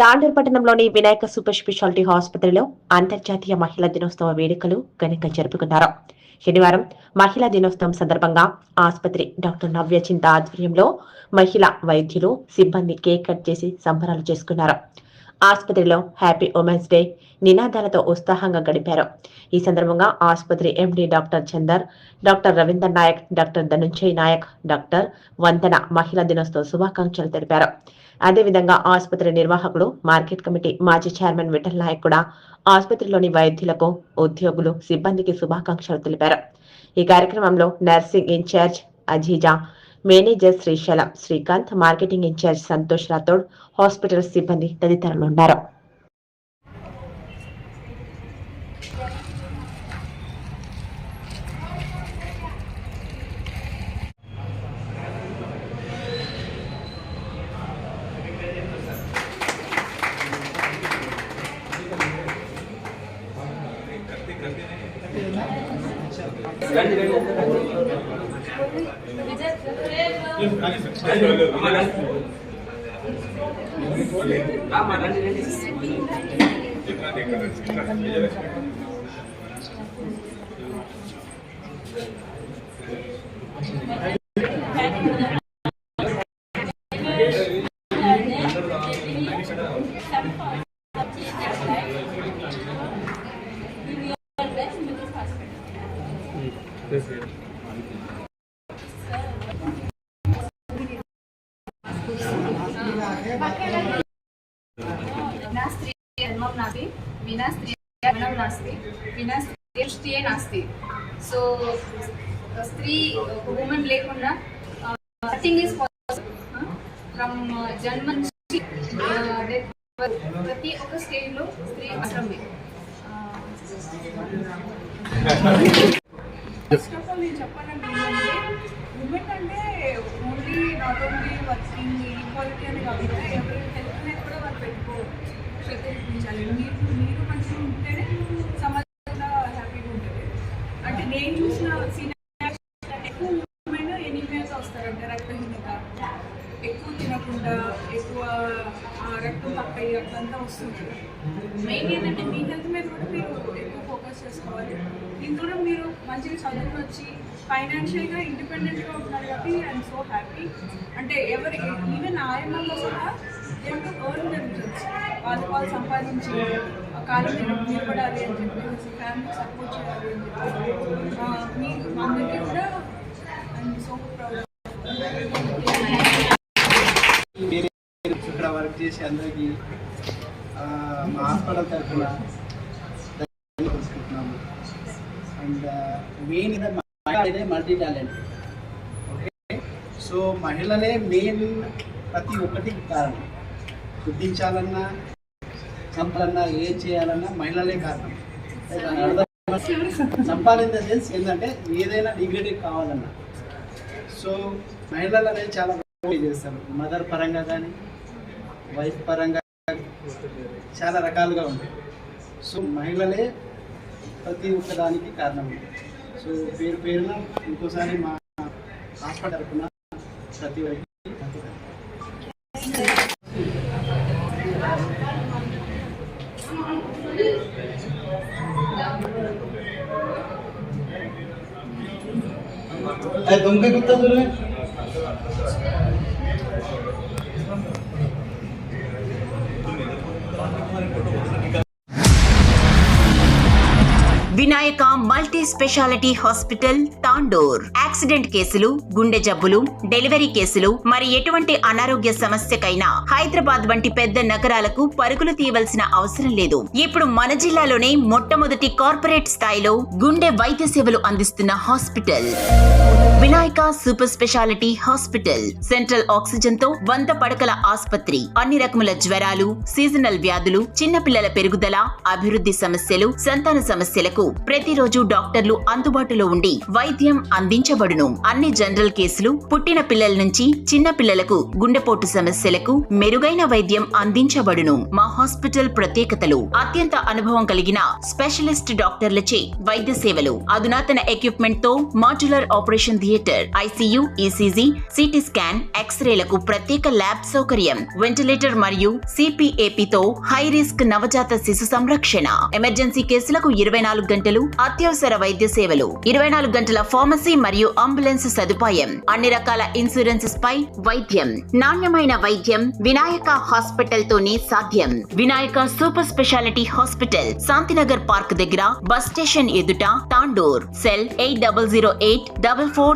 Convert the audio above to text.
తాండూరు పట్టణంలోని Vinayaka super speciality ఆసుపత్రిలో అంతర్జాతీయ మహిళా దినోత్సవ వేడుకలు ఘనంగా జరుపుకున్నారు. శనివారం మహిళా దినోత్సవం సందర్భంగా ఆసుపత్రి డాక్టర్ నవ్య చింత ఆధ్వర్యంలో మహిళా వైద్యులు సిబ్బంది కేక్ కట్ చేసి సంబరాలు చేసుకున్నారు. ఆసుపత్రిలో హ్యాపీ ఉమెన్స్ డే నినాదాలతో ఉత్సాహంగా గడిపారు. ఈ సందర్భంగా ఆసుపత్రి MD doctor Chander doctor Ravinder Nayak doctor Dhanunjay Nayak doctor Vandana మహిళా దినోత్సవ శుభాకాంక్షలు తెలిపారు. అదేవిధంగా ఆసుపత్రి నిర్వాహకులు మార్కెట్ కమిటీ మాజీ చైర్మన్ విఠల్ నాయక్ కూడా ఆసుపత్రిలోని వైద్యులకు ఉద్యోగులు సిబ్బందికి శుభాకాంక్షలు తెలిపారు. ఈ కార్యక్రమంలో nursing incharge Aziza manager Srisailam Srikanth marketing incharge Santosh Rathod hospital సిబ్బంది తదితరులు ఉన్నారు विना స్త్రీ నాస్తి సో స్త్రీ ఉమెన్ లేకుండా నథింగ్ ఈస్ ఫ్రమ్ జన్మ నుంచి uh, ప్రతి ఒక్క స్టేజ్లో స్త్రీ అవసరమే ఫస్ట్ ఆఫ్ ఆల్ నేను చెప్పాలంటే ఏంటంటే ఉమెన్ అంటే only not only working equality అని కాకుండా ఎవరి హెల్త్ మీద కూడా వాళ్ళు పెట్టుకో శ్రద్ధ చూపించాలి. మీరు మీరు మంచిగా ఆ, రక్తం తక్కువ అట్లంతా వస్తుంది. మెయిన్ ఏంటంటే మీ హెల్త్ మీద కూడా మీరు ఎక్కువ ఫోకస్ చేసుకోవాలి. ఇందులో మీరు మంచిగా చదువుకుని వచ్చి ఫైనాన్షియల్గా ఇండిపెండెంట్గా ఉంటున్నారు కాబట్టి ఐఎమ్ సో హ్యాపీ అంటే ఎవరి ఈవెన్ ఆయమ్మలో కూడా ఎవరు ఎర్న్ దెమ్సెల్స్ వాళ్ళు వాళ్ళు సంపాదించి ఆ కాలం మీద నిలబడాలి అని చెప్పేసి ఫ్యామిలీ సపోర్ట్ చేయాలి అని చెప్పి. మీ అందరికీ కూడా ఐఎమ్ సో ప్రౌడ్ మీరు ఇక్కడ వర్క్ చేసి అందరికీ మా హాస్పిటల్ తరఫున తెలుసుకుంటున్నాము. అండ్ మెయిన్ ఇది మహిళలే మల్టీ టాలెంట్ ఓకే సో మహిళలే మెయిన్ ప్రతి ఒక్కటి కారణం. గుర్తించాలన్నా చంపాలన్నా ఏం చేయాలన్నా మహిళలే కారణం. దాని సెన్స్ ఏంటంటే ఏదైనా డిగ్రీ కావాలన్నా. సో మహిళలు అనేది చాలా చేస్తారు. మదర్ పరంగా కానీ వైఫ్ పరంగా గానీ చాలా రకాలుగా ఉంటాయి సో మహిళలే ప్రతి ఒక్క దానికి కారణం సో పేరు పేరున ఇంకోసారి మా హాస్పిటల్ తరఫున ప్రతి ఒక్కరికి तुमके कितना दूर है Vinayaka multi speciality hospital Tandur. Accident కేసులు గుండె జబ్బులు డెలివరీ కేసులు మరి ఎటువంటి అనారోగ్య సమస్యకైనా హైదరాబాద్ వంటి పెద్ద నగరాలకు పరుగులు తీయవలసిన అవసరం లేదు. ఇప్పుడు మన జిల్లాలోనే మొట్టమొదటి కార్పొరేట్ స్థాయిలో గుండె వైద్య సేవలు అందిస్తున్న hospital. Vinayaka super speciality hospital central ఆక్సిజన్తో వంద పడకల ఆసుపత్రి. అన్ని రకముల జ్వరాలు సీజనల్ వ్యాధులు చిన్నపిల్లల పెరుగుదల అభివృద్ధి సమస్యలు సంతాన సమస్యలకు ప్రతిరోజు డాక్టర్లు అందుబాటులో ఉండి వైద్యం అందించబడును. అన్ని జనరల్ కేసులు పుట్టిన పిల్లల నుంచి చిన్న పిల్లలకు గుండెపోటు సమస్యలకు మెరుగైన వైద్యం అందించబడును. మా హాస్పిటల్ ప్రత్యేకతలు అత్యంత అనుభవం కలిగిన స్పెషలిస్ట్ డాక్టర్లచే వైద్య సేవలు అధునాతన ఎక్విప్మెంట్తో modular operation theatre ICU ECG CT scan ఎక్స్రేలకు ప్రత్యేక ల్యాబ్ సౌకర్యం వెంటిలేటర్ మరియు సిపిఏపితో హై రిస్క్ నవజాత శిశు సంరక్షణ. ఎమర్జెన్సీ కేసులకు ఇరవై నాలుగు గంటలు అత్యవసర వైద్య సేవలు ఇరవై నాలుగు గంటల ఫార్మసీ మరియు అంబులెన్స్ సదుపాయం అన్ని రకాల ఇన్సూరెన్సెస్ పై వైద్యం నాణ్యమైన వైద్యం వినాయక హాస్పిటల్ తోనే సాధ్యం. Vinayaka super speciality hospital Shantinagar park దగ్గర బస్ స్టేషన్ ఎదుట Tandur cell eight double zero eight double four